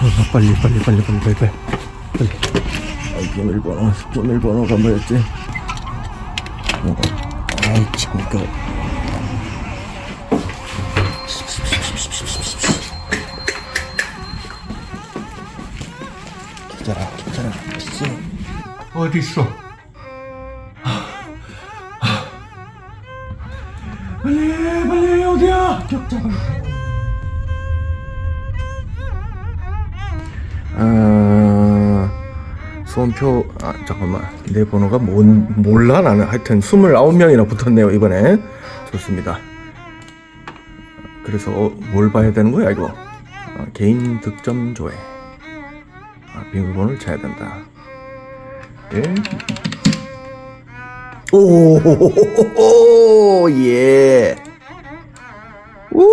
어, 빨리 빨리 빨리 빨리 빨리 빨리 빨리 아, 비밀번호 비밀번호가 뭐였지? 어, 아이 참 이거 기자라 기자라 씨 어디 있어? 빨리 빨리 어디야? 격자 빨리. 수험표, 아, 잠깐만. 내 번호가 뭔, 몰라? 나는 하여튼 29명이나 붙었네요, 이번에. 좋습니다. 그래서, 어, 뭘 봐야 되는 거야, 이거? 아, 개인 득점 조회. 아, 비밀번호를 쳐야 된다. 예. 오, 예. 우!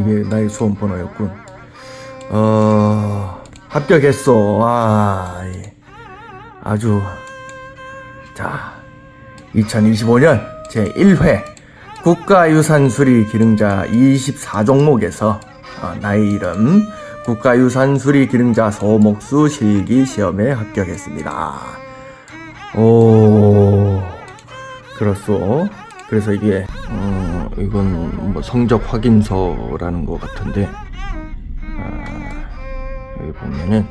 이게 나의 수험 번호였군. 어, 합격했어. 아, 예. 아주. 자, 2025년 제1회 국가유산 수리 기능자 24종목에서 어, 나의 이름 국가유산 수리 기능자 소목수 실기 시험에 합격했습니다. 오, 그렇소. 그래서 이게 어 이건 뭐 성적 확인서라는 것 같은데 아, 보면은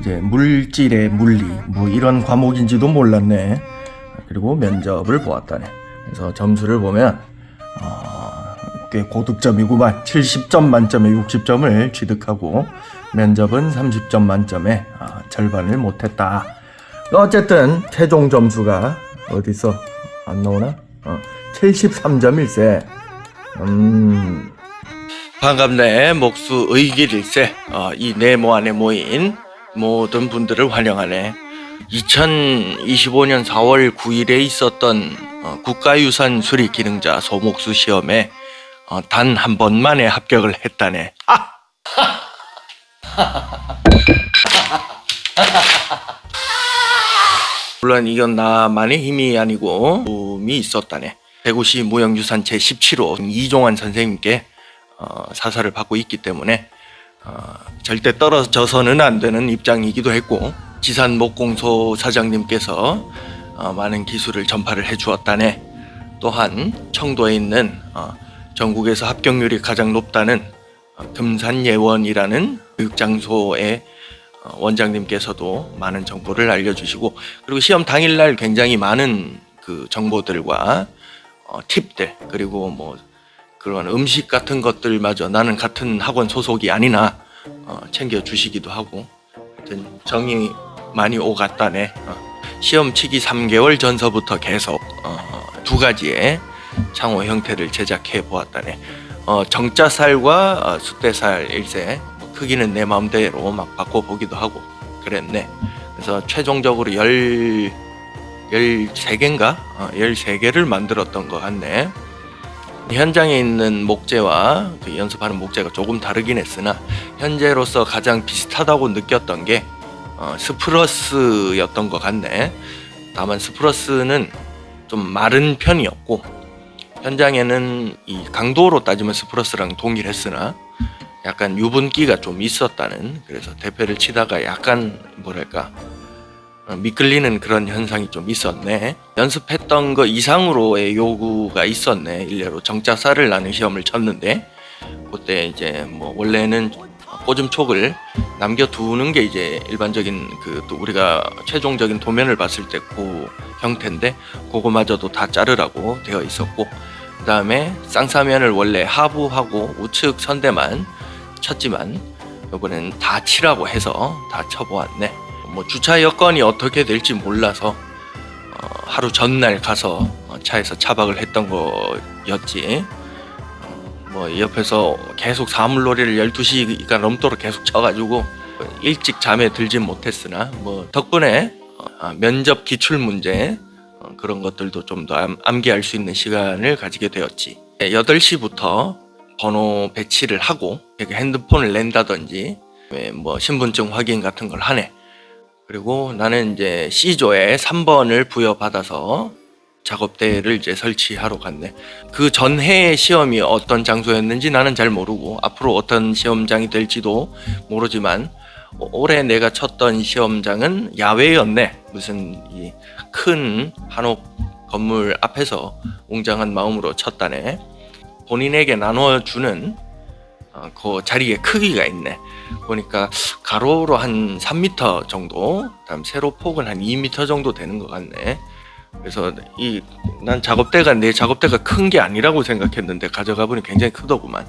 이제 물질의 물리 뭐 이런 과목인지도 몰랐네. 그리고 면접을 보았다네. 그래서 점수를 보면 어, 꽤 고득점이구만. 70점 만점에 60점을 취득하고 면접은 30점 만점에 아, 절반을 못했다. 어쨌든 최종 점수가 어디 있어? 안 나오나? 어, 73점일세. 음. 반갑네 목수 의길일세. 어, 이 네모 안에 모인 모든 분들을 환영하네. 2025년 4월 9일에 있었던 어, 국가유산 수리 기능자 소목수 시험에 어, 단 한 번만에 합격을 했다네. 아! 물론 이건 나만의 힘이 아니고 도움이 있었다네. 대구시 무형유산 제17호 이종환 선생님께 어, 사설을 받고 있기 때문에 어, 절대 떨어져서는 안 되는 입장이기도 했고 지산 목공소 사장님께서 어, 많은 기술을 전파를 해 주었다네. 또한 청도에 있는 어, 전국에서 합격률이 가장 높다는 어, 금산예원이라는 교육장소의 어, 원장님께서도 많은 정보를 알려주시고 그리고 시험 당일날 굉장히 많은 그 정보들과 어, 팁들 그리고 뭐 그런 음식 같은 것들마저 나는 같은 학원 소속이 아니나 어, 챙겨 주시기도 하고 하여튼 정이 많이 오갔다네 어, 시험 치기 3개월 전서부터 계속 어, 두 가지의 창호 형태를 제작해 보았다네 어, 정자살과 어, 숫대살 일세 크기는 내 마음대로 막 바꿔 보기도 하고 그랬네 그래서 최종적으로 열 13개인가? 어, 13개를 만들었던 것 같네. 현장에 있는 목재와 그 연습하는 목재가 조금 다르긴 했으나 현재로서 가장 비슷하다고 느꼈던 게 어, 스프러스였던 것 같네. 다만 스프러스는 좀 마른 편이었고 현장에는 이 강도로 따지면 스프러스랑 동일했으나 약간 유분기가 좀 있었다는 그래서 대패를 치다가 약간 뭐랄까 어, 미끌리는 그런 현상이 좀 있었네. 연습했던 거 이상으로의 요구가 있었네. 일례로 정자사를 나는 시험을 쳤는데 그때 이제 뭐 원래는 꼬즘촉을 남겨두는 게 이제 일반적인 그 또 우리가 최종적인 도면을 봤을 때 그 형태인데 그거마저도 다 자르라고 되어 있었고 그 다음에 쌍사면을 원래 하부하고 우측 선대만 쳤지만 이번에는 다 치라고 해서 다 쳐보았네. 뭐 주차 여건이 어떻게 될지 몰라서 어, 하루 전날 가서 어, 차에서 차박을 했던 거였지. 어, 뭐 옆에서 계속 사물놀이를 12시가 넘도록 계속 쳐가지고 일찍 잠에 들진 못했으나 뭐 덕분에 어, 아, 면접 기출 문제 어, 그런 것들도 좀 더 암기할 수 있는 시간을 가지게 되었지. 8시부터 번호 배치를 하고 핸드폰을 낸다든지 왜뭐 신분증 확인 같은 걸 하네. 그리고 나는 이제 C조에 3번을 부여받아서 작업대를 이제 설치하러 갔네. 그 전해 시험이 어떤 장소였는지 나는 잘 모르고 앞으로 어떤 시험장이 될지도 모르지만 어, 올해 내가 쳤던 시험장은 야외였네. 무슨 이 큰 한옥 건물 앞에서 웅장한 마음으로 쳤다네. 본인에게 나눠주는 어, 그 자리에 크기가 있네. 보니까 가로로 한 3m 정도, 그다음 세로 폭은 한 2m 정도 되는 것 같네. 그래서 이 난 작업대가 내 작업대가 큰 게 아니라고 생각했는데 가져가 보니 굉장히 크더구만.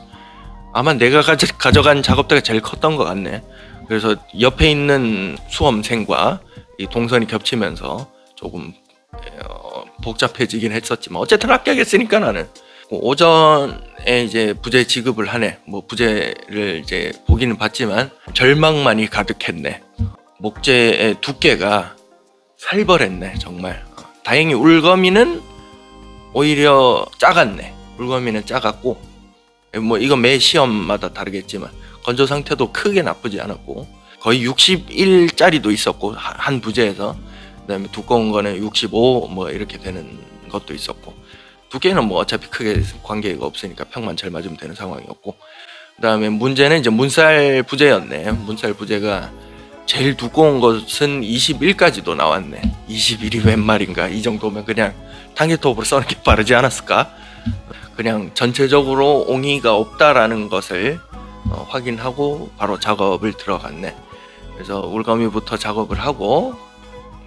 아마 내가 가져, 가져간 작업대가 제일 컸던 것 같네. 그래서 옆에 있는 수험생과 이 동선이 겹치면서 조금 어, 복잡해지긴 했었지만 어쨌든 합격했으니까 나는 오전에 이제 부재 지급을 하네. 뭐 부재를 이제 보기는 봤지만 절망만이 가득했네. 목재의 두께가 살벌했네 정말. 어, 다행히 울거미는 오히려 작았네. 울거미는 작았고 뭐 이건 매 시험마다 다르겠지만 건조 상태도 크게 나쁘지 않았고 거의 61짜리도 있었고 한- 한 부재에서 그다음에 두꺼운 거는 65 뭐 이렇게 되는 것도 있었고 두께는 뭐 어차피 크게 관계가 없으니까 평만 잘 맞으면 되는 상황이었고 그다음에 문제는 이제 문살 부재였네. 문살 부재가 제일 두꺼운 것은 21까지도 나왔네. 21이 웬 말인가? 이 정도면 그냥 당기톱으로 써는 게 빠르지 않았을까? 그냥 전체적으로 옹이가 없다라는 것을 어, 확인하고 바로 작업을 들어갔네. 그래서 울거미부터 작업을 하고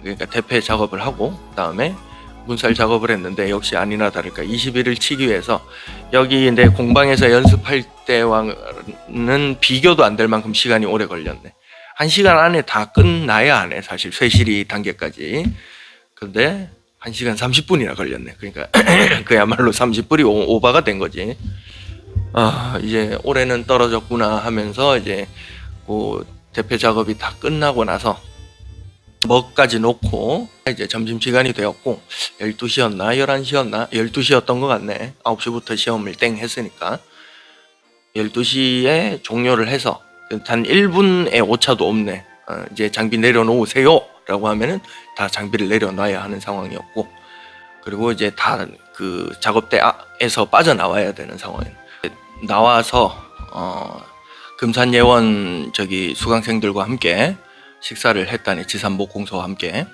그러니까 대패 작업을 하고 그다음에 문살 작업을 했는데 역시 아니나 다를까 21을 치기 위해서 여기 내 공방에서 연습할 때와는 비교도 안 될 만큼 시간이 오래 걸렸네. 한 시간 안에 다 끝나야 하네 사실 쇠실이 단계까지. 근데 한 시간 30분이나 걸렸네. 그러니까 그야말로 30분이 오- 오바가 된 거지. 아 이제 올해는 떨어졌구나 하면서 이제 그 대패 작업이 다 끝나고 나서 먹까지 놓고 이제 점심시간이 되었고 12시였나 11시였나 12시였던 것 같네. 9시부터 시험을 땡 했으니까. 12시에 종료를 해서 단 1분의 오차도 없네. 어, 이제 장비 내려놓으세요. 라고 하면은 다 장비를 내려놔야 하는 상황이었고 그리고 이제 다 그 작업대에서 빠져나와야 되는 상황 나와서 어, 금산 예원 저기 수강생들과 함께 식사를 했다니 지산복 공소와 함께.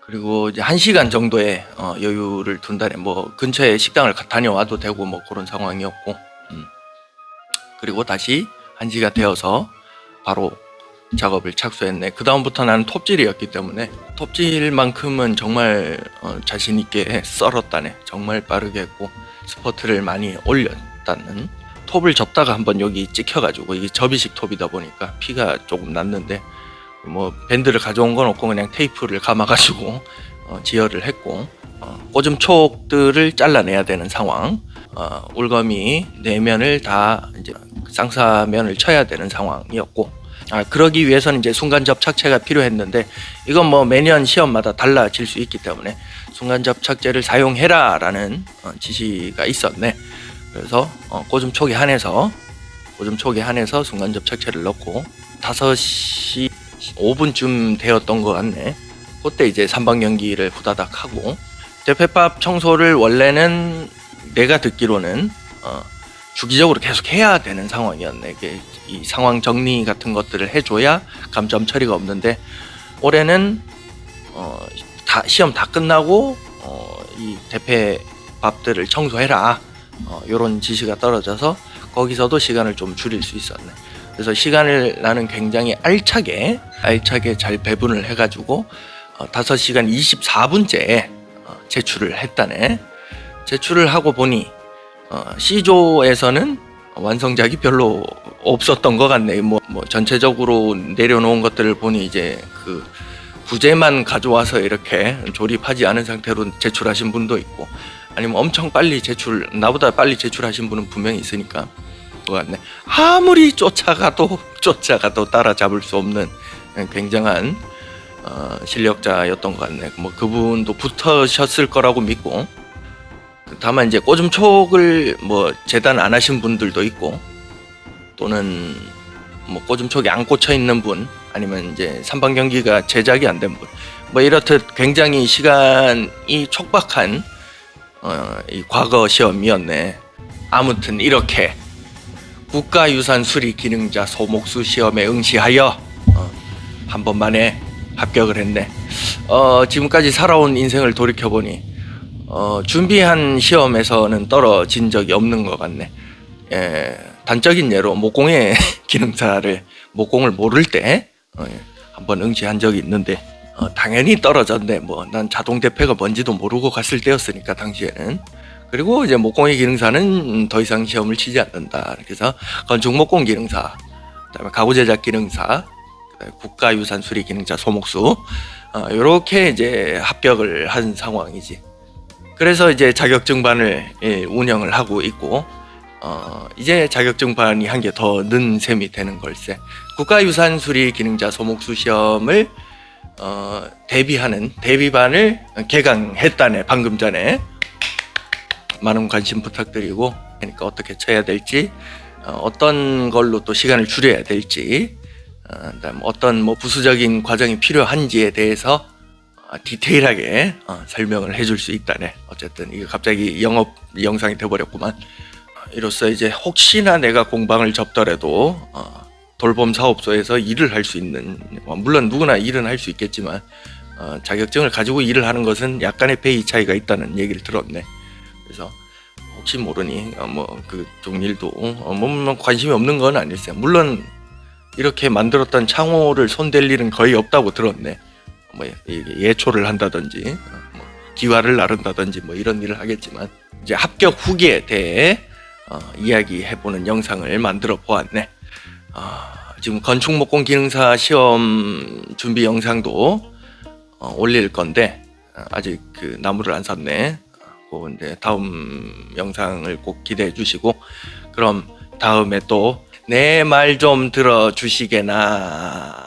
그리고 이제 한 시간 정도의 어, 여유를 둔다네 뭐 근처에 식당을 가- 다녀와도 되고 뭐 그런 상황이었고. 음. 그리고 다시 한 시가 되어서 바로 작업을 착수했네. 그 다음부터 나는 톱질이었기 때문에 톱질만큼은 정말 어, 자신 있게 썰었다네. 정말 빠르게 했고 스퍼트를 많이 올렸다는 톱을 접다가 한번 여기 찍혀가지고 이게 접이식 톱이다 보니까 피가 조금 났는데 뭐 밴드를 가져온 건 없고 그냥 테이프를 감아가지고 어, 지혈을 했고 어, 꼬즘촉들을 잘라내야 되는 상황 어, 울거미 내면을 다 이제 쌍사면을 쳐야 되는 상황이었고 아, 그러기 위해서는 이제 순간 접착제가 필요했는데 이건 뭐 매년 시험마다 달라질 수 있기 때문에 순간 접착제를 사용해라라는 어, 지시가 있었네. 그래서 어, 꼬좀 촉에 한해서 꼬좀 촉에 한해서 순간 접착제를 넣고 5시 5분쯤 되었던 것 같네. 그때 이제 삼방 연기를 후다닥 하고 대패밥 청소를 원래는 내가 듣기로는 어, 주기적으로 계속 해야 되는 상황이었네. 이게 이 상황 정리 같은 것들을 해줘야 감점 처리가 없는데 올해는 어, 다 시험 다 끝나고 어, 이 대패 밥들을 청소해라. 어, 이런 지시가 떨어져서 거기서도 시간을 좀 줄일 수 있었네. 그래서 시간을 나는 굉장히 알차게 알차게 잘 배분을 해가지고 어, 5시간 24분째 어, 제출을 했다네. 제출을 하고 보니 어, C조에서는 완성작이 별로 없었던 것 같네. 뭐, 뭐 전체적으로 내려놓은 것들을 보니 이제 그 부재만 가져와서 이렇게 조립하지 않은 상태로 제출하신 분도 있고 아니면 엄청 빨리 제출 나보다 빨리 제출하신 분은 분명히 있으니까 것 같네. 아무리 쫓아가도 쫓아가도 따라잡을 수 없는 굉장한 어, 실력자였던 것 같네. 뭐 그분도 붙으셨을 거라고 믿고 다만 이제 꼬즘촉을 뭐 재단 안 하신 분들도 있고 또는 뭐 꼬즘촉이 안 꽂혀 있는 분 아니면 이제 삼방 경기가 제작이 안 된 분 뭐 이렇듯 굉장히 시간이 촉박한 어, 이 과거 시험이었네. 아무튼 이렇게 국가유산 수리 기능자 소목수 시험에 응시하여 어, 한 번만에 합격을 했네. 어, 지금까지 살아온 인생을 돌이켜 보니 어, 준비한 시험에서는 떨어진 적이 없는 것 같네. 예, 단적인 예로 목공의 기능사를 목공을 모를 때 어, 예, 한번 응시한 적이 있는데 어, 당연히 떨어졌네. 뭐 난 자동 대패가 뭔지도 모르고 갔을 때였으니까 당시에는. 그리고 이제 목공의 기능사는 음, 더 이상 시험을 치지 않는다. 그래서 건축 목공 기능사, 그다음에 가구 제작 기능사, 그다음에 국가유산 수리 기능자 소목수 이렇게 이제 합격을 한 상황이지. 그래서 이제 자격증반을 예, 운영을 하고 있고 어, 이제 자격증반이 한 개 더 는 셈이 되는 걸세. 국가유산 수리 기능자 소목수 시험을 어, 대비하는 대비반을 개강했다네 방금 전에 많은 관심 부탁드리고 그러니까 어떻게 쳐야 될지 어, 어떤 걸로 또 시간을 줄여야 될지 어, 어떤 뭐 부수적인 과정이 필요한지에 대해서 어, 디테일하게 어, 설명을 해줄 수 있다네. 어쨌든 이게 갑자기 영업 영상이 돼버렸구만. 어, 이로써 이제 혹시나 내가 공방을 접더라도 어, 돌봄 사업소에서 일을 할 수 있는 어, 물론 누구나 일은 할 수 있겠지만 어, 자격증을 가지고 일을 하는 것은 약간의 페이 차이가 있다는 얘기를 들었네. 그래서 혹시 모르니 어, 뭐 그쪽 일도 어, 뭐, 뭐 관심이 없는 건 아닐세. 물론 이렇게 만들었던 창호를 손댈 일은 거의 없다고 들었네. 뭐 이게 예초를 한다든지 어, 뭐 기와를 나른다든지 뭐 이런 일을 하겠지만 이제 합격 후기에 대해 어, 이야기해보는 영상을 만들어 보았네. 아, 지금 건축목공 기능사 시험 준비 영상도 어, 올릴 건데 어, 아직 그 나무를 안 샀네. 그 이제 다음 영상을 꼭 기대해 주시고 그럼 다음에 또 내 말 좀 들어 주시게나.